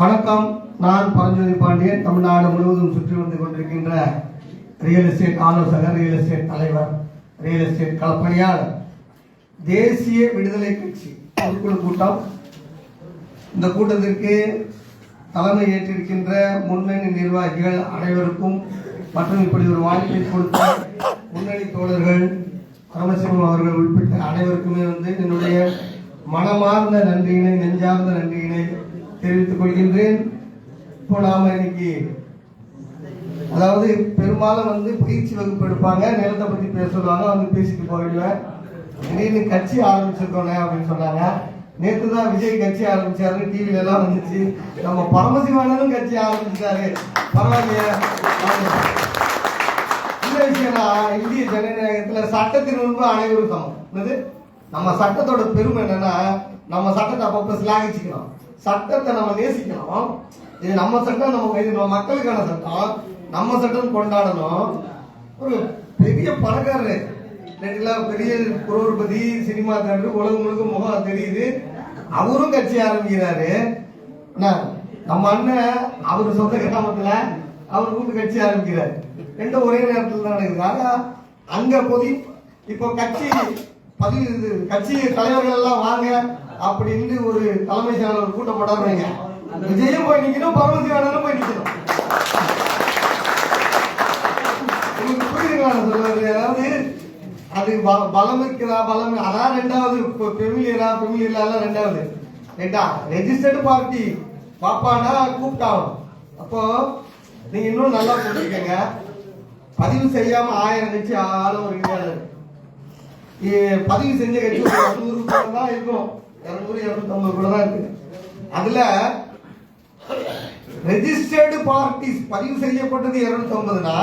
வணக்கம். நான் பரஞ்சோதி பாண்டியன். தமிழ்நாடு முழுவதும் சுற்றி வந்து கொண்டிருக்கின்ற ரியல் எஸ்டேட் ஆலோசகர் ரியல் எஸ்டேட் தலைவர் ரியல் எஸ்டேட் களப்பணியாளர் தேசிய விடுதலை கட்சி பொதுக்குழு கூட்டம். இந்த கூட்டத்திற்கு தலைமை ஏற்றிருக்கின்ற முன்னணி நிர்வாகிகள் அனைவருக்கும் மற்றும் இப்படி ஒரு வாய்ப்பை கொடுத்த முன்னணி தோழர்கள் பரமசிவம் அவர்கள் உள்பட்ட அனைவருக்குமே வந்து என்னுடைய மனமார்ந்த நன்றியினை நெஞ்சார்ந்த நன்றியினை தெரிவித்துக் கொள்கின்றேன் இப்போ நாம இன்னைக்கு அதாவது பெரும்பாலும் வந்து பயிற்சி வகுப்பு எடுப்பாங்க நிலத்தை பத்தி பேச சொல்லுவாங்க வந்து பேசிட்டு போயிடுவேன். திடீர்னு கட்சி ஆரம்பிச்சிருக்கோன்னே அப்படின்னு சொன்னாங்க. நேற்று தான் விஜய் கட்சி ஆரம்பிச்சாரு டிவில எல்லாம் வந்துச்சு. நம்ம பரமசிவானனும் கட்சி ஆரம்பிச்சாரு பரவாயில்லையா. இந்த இந்திய ஜனநாயகத்துல சட்டத்தின் முன்பு அனைவரும் சமம். என்னது? நம்ம சட்டத்தோட பெருமை என்னன்னா நம்ம சட்டத்தை அப்பப்ப சிலாகிச்சுக்கணும். சட்டத்தை நம்ம நேசிக்கணும். இது நம்ம சட்டம் நம்ம இது மக்களுக்கான சட்டம். நம்ம சட்டம் கொண்டாடணும். ஒரு பெரிய பணக்காரரு. பெரிய குரோர்பதி சினிமா தேட்டர் உலகம் முழுக்க முகம் தெரியுது. அவரும் கட்சி ஆரம்பிக்கிறாரு. என்ன, நம்ம அண்ணன் அவர் சொந்த கிராமத்துல அவர் கூட்டு கட்சி ஆரம்பிக்கிறார். ரெண்டும் ஒரே நேரத்தில் தான் நடக்குது. ஆனா அங்க போய் இப்போ கட்சி பதிவு கட்சி தலைவர்கள் எல்லாம் வாங்க அப்படின்னு ஒரு தலைமை செயலாளர் ஒரு கூட்டம் போட்டாருங்க விஜயம் போய் நிக்கணும் வேணாலும் போய் நிக்கணும். உங்களுக்கு புரியுதுங்களா சொல்றது? அதாவது அது ப- பலம் இருக்கிறா பலம் அதான் ரெண்டாவது. பெமிலியரா பெமிலியரா எல்லாம் ரெண்டாவது. ரெண்டா? ரெஜிஸ்டர்டு பார்ட்டி பாப்பானா கூப்பிட்டாகும் அப்போ நீங்க இன்னும் நல்லா போட்டிருக்கீங்க பதிவு செய்யாம ஆயிரம் கட்சி ஆளும் ஒரு பதிவு செஞ்ச கட்சி ஒரு நூறு கூட தான் இருக்கும். இரநூறு இரநூத்தம்பது கூட தான் இருக்கு அதுல ரெஜிஸ்டர்டு பார்ட்டிஸ் பதிவு செய்யப்பட்டது இருநூத்தி ஐம்பதுனா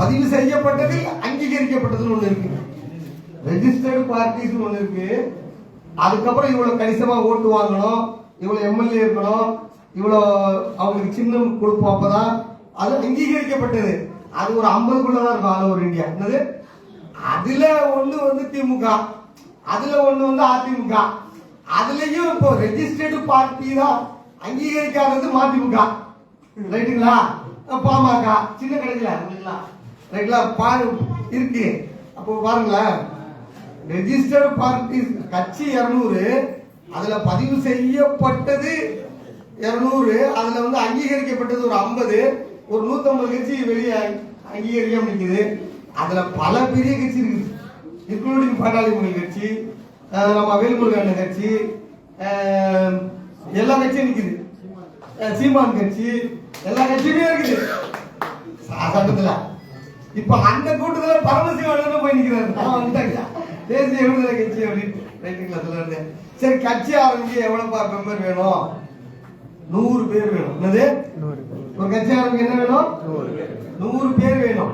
பதிவு செய்யப்பட்டது அங்கீகரிக்கப்பட்டதுன்னு ஒண்ணு இருக்கு. ரெஜிஸ்டர்டு பார்ட்டிஸ் ஒண்ணு இருக்கு. அதுக்கப்புறம் இவ்வளவு கணிசமா ஓட்டு வாங்கணும் இவ்வளவு எம்எல்ஏ இருக்கணும் இவ்வளவு அவங்களுக்கு சின்னம் கொடுப்போம் அப்பதான் அது அங்கீகரிக்கப்பட்டது. அது ஒரு ஐம்பதுக்குள்ளதான் இருக்கும் ஆல் ஓவர் இந்தியா. என்னது? அதுல ஒண்ணு வந்து திமுக. அதுல ஒண்ணு வந்து அதிமுக. அதுலயும் இப்போ ரெஜிஸ்டர்டு பார்ட்டி தான் அங்கீகரிக்காதது மதிமுக. ரைட்டுங்களா? பாமக. சின்ன கிடைக்கல ரைட்டுங்களா? ரைட்டுங்களா? பாரு இருக்கு. அப்போ பாருங்களேன். ரெஜிஸ்டர்டு பார்ட்டி கட்சி இருநூறு அதுல பதிவு செய்யப்பட்டது இருநூறு அதுல வந்து அங்கீகரிக்கப்பட்டது ஒரு ஐம்பது ஒரு நூத்தம்பது கட்சி வெளியே அங்கீகரிக்காம நிக்குது அதுல பல பெரிய கட்சி இருக்குது. இன்க்ளூடிங் பாட்டாளி கட்சி நம்ம வேலுமுருகன் கட்சி எல்லா கட்சியும் நிக்குது. அஹ் சீமான் கட்சி எல்லா கட்சியுமே இருக்குது. சட்டத்துல இப்ப அந்த கூட்டத்துல பரமசிவன் போய் நான் வந்துட்டாங்க தேசிய விடுதலை கட்சி அப்படின்னு ரைட்டுங்களா சொல்ல இருந்து. சரி கட்சி ஆரம்பிக்க எவ்வளவு மெம்பர் வேணும்? நூறு பேர் வேணும். என்னது? ஒரு கட்சி ஆரம்பிக்க என்ன வேணும்? நூறு பேர் வேணும்.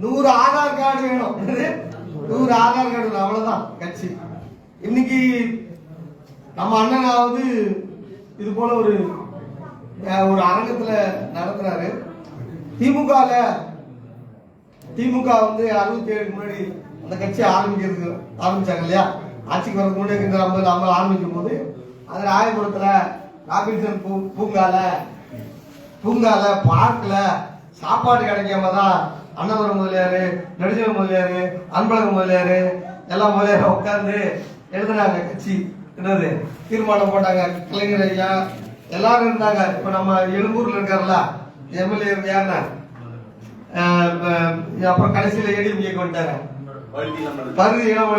நூறு ஆதார் கார்டு வேணும். என்னது? நூறு ஆதார் கார்டு அவ்வளவுதான் கட்சி. இன்னைக்கு நம்ம அண்ணனாவது இது போல ஒரு ஒரு அரங்கத்துல நடத்துறாரு. திமுக திமுக வந்து அறுபத்தி ஏழுக்கு முன்னாடி அந்த கட்சி ஆரம்பிக்கிறதுக்கு ஆரம்பிச்சாங்க இல்லையா? ஆட்சிக்கு வரதுக்கு முன்னாடி இந்த நம்ம நம்ம ஆரம்பிக்கும் போது அது ராயபுரத்துல ராபின்சன் பூ பூங்கால பூங்கால பார்க்கல சாப்பாடு கிடைக்காம தான் அன்னபுரம் முதலியாரு நெடுஞ்சல் முதலியாரு அன்பழக முதலியாரு எல்லாம் முதலியாரு உட்கார்ந்து எழுதுனாங்க கட்சி. என்னது? தீர்மானம் போட்டாங்க. கலைஞர் ஐயா எல்லாரும் இருந்தாங்க. இப்ப நம்ம எழும்பூர்ல இருக்காருல்ல எம்எல்ஏ யாருன்னா? அப்புறம் கடைசியில ஏடிஎம்கே வந்துட்டாங்க பருதி இடம்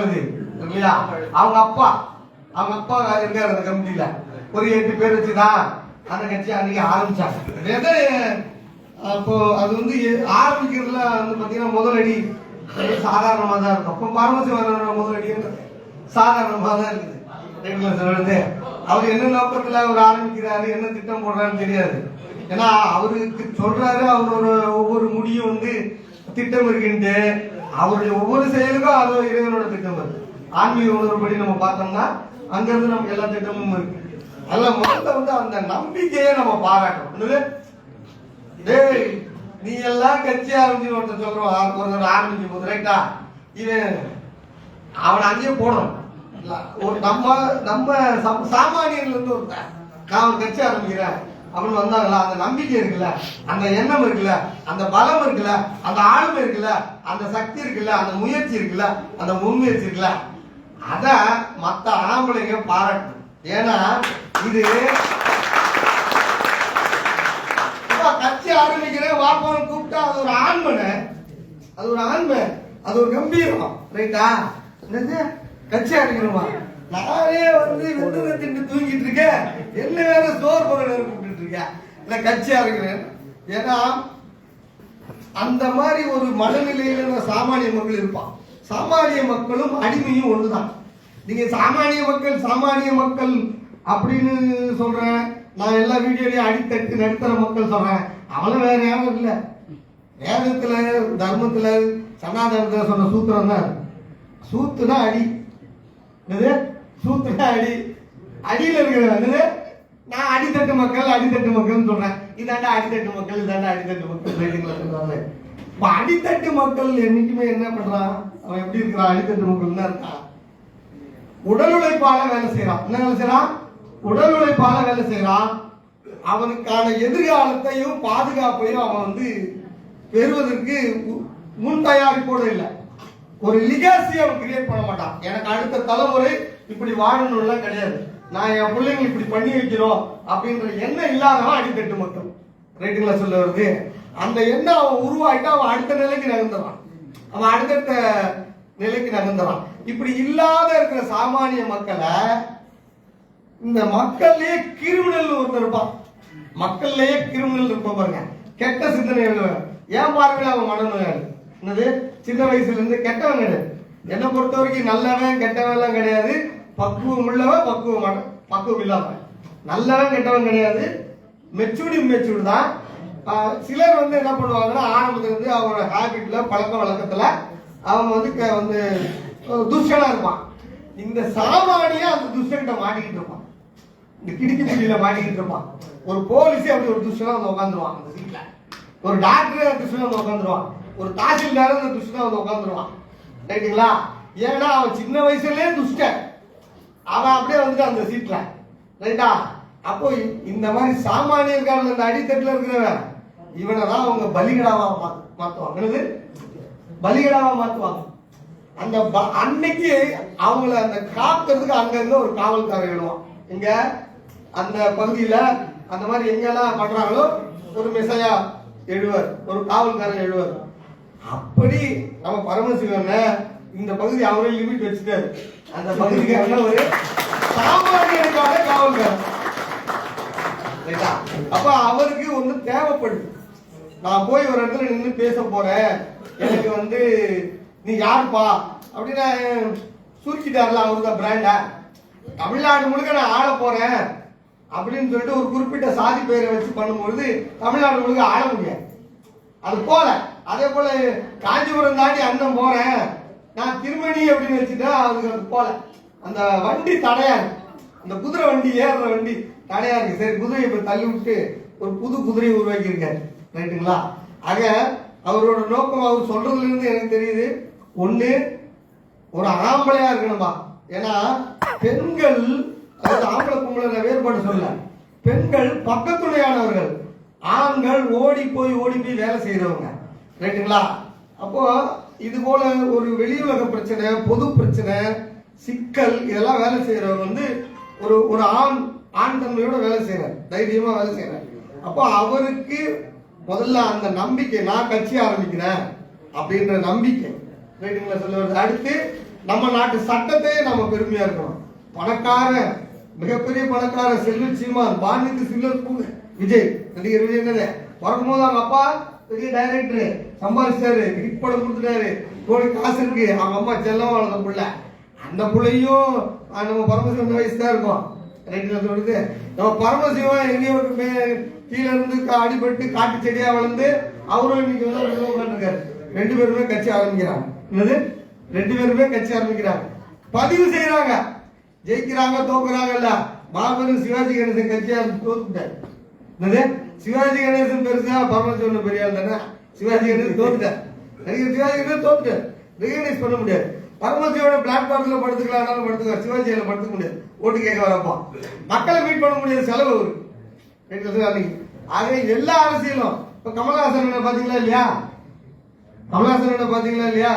இல்லையா? அவங்க அப்பா அவங்க அப்பா இருக்காரு அந்த கமிட்டியில. ஒரு எட்டு பேர் வச்சுதான் அந்த கட்சி அன்னைக்கு ஆரம்பிச்சாங்க. அப்போ அது வந்து எ- ஆரம்பிக்கிறதுல வந்து பாத்தீங்கன்னா முதலடி சாதாரணமா தான் இருக்கும். அப்போ பரமசிவன் முதலடி சாதாரணமா தான் இருக்குது. ரைட்டுங்களா சொல்றது அவர் என்ன நோக்கத்துல அவர் ஆரம்பிக்கிறாரு என்ன திட்டம் போடுறாருன்னு தெரியாது. ஏன்னா அவருக்கு சொல்றாரு அவரோட ஒவ்வொரு முடியும் வந்து திட்டம் இருக்குன்ட்டு. அவருடைய ஒவ்வொரு செயலுக்கும் அது இறைவனோட திட்டம் இருக்கு ஆன்மீக உணர்வுபடி நம்ம பார்த்தோம்னா அங்கிருந்து நமக்கு எல்லா திட்டமும் இருக்கு. அதனால முதல்ல வந்து அந்த நம்பிக்கையை நம்ம பாராட்டணும். டேய் நீ எல்லாம் கட்சி ஆரம்பிச்சு ஒருத்தர் சொல்றோம் ஆ- ஒருத்தர் ஆரம்பிக்கும் போது ரைட்டா இவன் அவனை அங்கேயே போடணும். ஒரு நம்ம நம்ம சம்- சாமானியர்ல இருந்து ஒருத்தன் நான் கட்சி ஆரம்பிக்கிறேன். அப்படின்னு வந்தாங்களா அந்த நம்பிக்கை இருக்குல்ல அந்த எண்ணம் இருக்குல்ல அந்த பலம் இருக்குல்ல அந்த ஆளுமை இருக்குல்ல அந்த சக்தி இருக்குல்ல அந்த முயற்சி இருக்குல்ல அந்த முன்முயற்சி இருக்குல்ல அத மத்த ஆம்பளைங்க பாராட்டணும். ஏன்னா இது அப்பா, ஆரம்பிக்கிறேன் வாப்பான்னு கூப்பிட்டா அது ஒரு ஆண்மனை. அது ஒரு ஆண்மை. அது ஒரு கம்பீரம். ரைட்டா என்னது? கட்சி ஆரம்பிக்கிறோமா நானே வந்து விருதுகளை திண்டு தூங்கிட்டு இருக்கேன். என்ன வேற சோர் பகல கூப்பிட்டு இருக்கேன். இல்ல கட்சி ஆரம்பிக்கிறேன் ஏன்னா அந்த மாதிரி ஒரு மனநிலையில நான் சாமானிய மக்கள் இருப்பான் சாமானிய மக்களும் அடிமையும் ஒண்ணுதான். நீங்க சாமானிய மக்கள் சாமானிய மக்கள் அப்படின்னு சொல்றேன். நான் எல்லா வீடியோலையும் அடித்தட்டு நடுத்தர மக்கள் சொல்றேன். அவளும் வேற யாரும் இல்லை. வேதத்துல தர்மத்துல சனாதனத்துல சொன்ன சூத்திரம் தான் சூத்துனா அடி. என்னது? சூத்துனா அடி. அடியில் இருக்கிற என்னது? நான் அடித்தட்டு மக்கள் அடித்தட்டு மக்கள் சொல்றேன். இதாண்டா அடித்தட்டு மக்கள் இதாண்டா அடித்தட்டு மக்கள் ரைட்டுங்களா சொல்றாங்க இப்ப அடித்தட்டு மக்கள் என்னைக்குமே என்ன பண்றான்? அவன் எப்படி இருக்கிறான்? அடித்தட்டு மக்கள் தான் இருக்கான். உடல் உழைப்பாளர் வேலை செய்யறான் என்ன வேலை செய்யறான் உடல் உழைப்பால வேலை செய்யறான் அவனுக்கான எதிர்காலத்தையும் பாதுகாப்பையும் அவன் வந்து பெறுவதற்கு மு- முன் தயாரிப்போடு இல்லை. ஒரு லிகாசி அவன் கிரியேட் பண்ண மாட்டான். எனக்கு அடுத்த தலைமுறை இப்படி வாழணும்லாம் கிடையாது. நான் என் பிள்ளைங்க இப்படி பண்ணி வைக்கிறோம் அப்படின்ற எண்ணம் இல்லாதவன் அடித்தட்டு மக்கள் ரைட்டுங்களா சொல்ல வருது அந்த எண்ணம் அவன் உருவாயிட்டா அவன் அடுத்த நிலைக்கு நகர்ந்துறான் அவன் அடுத்தடுத்த நிலைக்கு நகர்ந்துறான் இப்படி இல்லாத இருக்கிற சாமானிய மக்களை இந்த மக்கள்லயே கிரிமினல் ஒருத்தர் இருப்பான். மக்கள்லயே கிரிமினல் இருப்பான் பாருங்க. கெட்ட சிந்தனை எழுதுவேன் ஏன் பார்வையில அவன் மனநோயாளி என்னது? சின்ன வயசுல இருந்து கெட்டவன் கிடையாது. என்னை பொறுத்த வரைக்கும் நல்லவன் கெட்டவன் எல்லாம் கிடையாது. பக்குவம் உள்ளவன் பக்குவம் பக்குவம் இல்லாதவன். நல்லவன் கெட்டவன் கிடையாது. மெச்சூர்டி மெச்சூர்டு தான். சிலர் வந்து என்ன பண்ணுவாங்கன்னா ஆரம்பத்துல இருந்து அவங்களோட ஹேபிட்ல பழக்க வழக்கத்துல அவன் வந்து க- வந்து அஹ் துஷ்டனா இருப்பான். இந்த சாமானியா அந்த துஷ்டன்கிட்ட மாட்டிக்கிட்டு இருப்பான். இந்த கிடுக்கி பிடியில மாட்டிக்கிட்டு இருப்பான். ஒரு போலீஸே அப்படி ஒரு துஷ்டனா வந்து உட்காந்துருவான் அந்த சீட்ல ஒரு டாக்டரே அந்த துஷ்டனா வந்து உட்காந்துருவான் ஒரு தாசில்தார் அந்த துஷ்டனா வந்து உட்காந்துருவான் ரைட்டுங்களா ஏன்னா அவன் சின்ன வயசுலயே துஷ்டன். அவன் அப்படியே வந்துட்டு அந்த சீட்ல. ரைட்டா? அப்போ இந்த மாதிரி சாமானியர்கள் இந்த அடித்தட்டுல இருக்கிறவன் இவனை தான் அவங்க பலிகடாவா மாத்துவாங்க. என்னது? பலிகடாவா மாத்துவாங்க. அந்த ப- அன்னைக்கு அவங்கள அந்த காக்கிறதுக்கு அங்கங்க ஒரு காவல்காரன் எழுவான் இங்க அந்த பகுதியில அந்த மாதிரி எங்கெல்லாம் பண்றாங்களோ ஒரு மெசையா எழுவர் ஒரு காவல்காரன் எழுவர். அப்படி நம்ம பரமசிவன் இந்த பகுதி அவரே லிமிட் வச்சுட்டாரு. அந்த பகுதிக்கு என்ன ஒரு சாமானியனுக்கான காவல்காரன். அப்ப அவருக்கு ஒண்ணு தேவைப்படுது நான் போய் ஒரு இடத்துல நின்று பேச போறேன். எனக்கு வந்து நீ யாருப்பா? அப்படின்னு சுருக்கிட்டார்ல அவரு தான் பிராண்டா தமிழ்நாடு முழுக்க நான் ஆள போறேன். அப்படின்னு சொல்லிட்டு ஒரு குறிப்பிட்ட சாதி பெயரை வச்சு பண்ணும்பொழுது தமிழ்நாடு முழுக்க ஆட முடியாது. அது போல அதே போல காஞ்சிபுரம் தாண்டி அண்ணன் போறேன். நான் திருமணி அப்படின்னு வச்சுட்டா அதுக்கு அது போல. அந்த வண்டி தடையா இருக்கு. அந்த குதிரை வண்டி ஏறுற வண்டி தடையா இருக்கு. சரி குதிரையை இப்ப தள்ளி விட்டு ஒரு புது குதிரையை உருவாக்கி இருக்காரு ரைட்டுங்களா? ஆக அவரோட நோக்கம் அவர் சொல்றதுல இருந்து எனக்கு தெரியுது ஒன்று ஒரு ஆம்பளையா இருக்கணுமா? ஏன்னா பெண்கள் அதாவது ஆம்பளை பொம்பளை வேறுபாடு சொல்ல பெண்கள் பக்கத்துணையானவர்கள். ஆண்கள் ஓடி போய் ஓடி போய் வேலை செய்யறவங்க ரைட்டுங்களா அப்போ இது போல ஒரு வெளியுலக பிரச்சனை பொது பிரச்சனை சிக்கல் இதெல்லாம் வேலை செய்யறவங்க வந்து ஒரு ஒரு ஆண் ஆண் தன்மையோட வேலை செய்யறாரு தைரியமா வேலை செய்யறாரு அப்போ அவருக்கு முதல்ல அந்த நம்பிக்கை நான் கட்சி ஆரம்பிக்கிறேன் அப்படின்ற நம்பிக்கை. ரைட்டுங்களா சொல்ல வருது. அடுத்து நம்ம நாட்டு சட்டத்தையே நம்ம பெருமையா இருக்கணும். பணக்காரன் மிகப்பெரிய பணக்கார செல்வி சீமான் பாண்டித்து சில்லர் ஸ்கூல் விஜய் நடிகர் விஜய் என்னது? பிறக்கும் போது அவங்க அப்பா பெரிய டைரக்டர் சம்பாதிச்சாரு கிரிக் படம் கொடுத்துட்டாரு கோடி காசு இருக்கு. அவங்க அம்மா செல்லம் வளர்ந்த பிள்ளை. அந்த பிள்ளையும் நம்ம பரமசிவன் வயசு தான் இருக்கும். ரைட்ல சொல்லுது நம்ம பரமசிவன் எங்கேயோ ஒரு கீழே இருந்து கா- அடிபட்டு காட்டு செடியா வளர்ந்து அவரும் இன்னைக்கு வந்து உள்ள ரெண்டு பேருமே கட்சி ஆரம்பிக்கிறாங்க. என்னது? ரெண்டு பேருமே கட்சி ஆரம்பிக்கிறாங்க. பதிவு செய்யறாங்க ஜெயிக்கிறாங்க தோக்குறாங்கல்ல? மாபெரும் சிவாஜி கணேசன் கட்சியா தோத்துட்டாரு. என்னது? சிவாஜி கணேசன் பெருசா பரமசிவன் பெரிய தானே? சிவாஜி கணேசன் தோத்துட்டார். நடிகர் சிவாஜி கணேசன் தோத்துட்டார். ரெகனைஸ் பண்ண முடியாது. பரமசிவோட பிளாட்பாரத்தில் படுத்துக்கலாம் படுத்துக்கலாம் சிவாஜியில படுத்துக்க முடியாது. ஓட்டு கேட்க வரப்பா. மக்களை மீட் பண்ண முடியாது செலவு ஒரு ஆகவே அன்னைக்கு எல்லா அரசியலும் இப்ப கமலஹாசன் பாத்தீங்களா இல்லையா? கமலஹாசன் பாத்தீங்களா இல்லையா?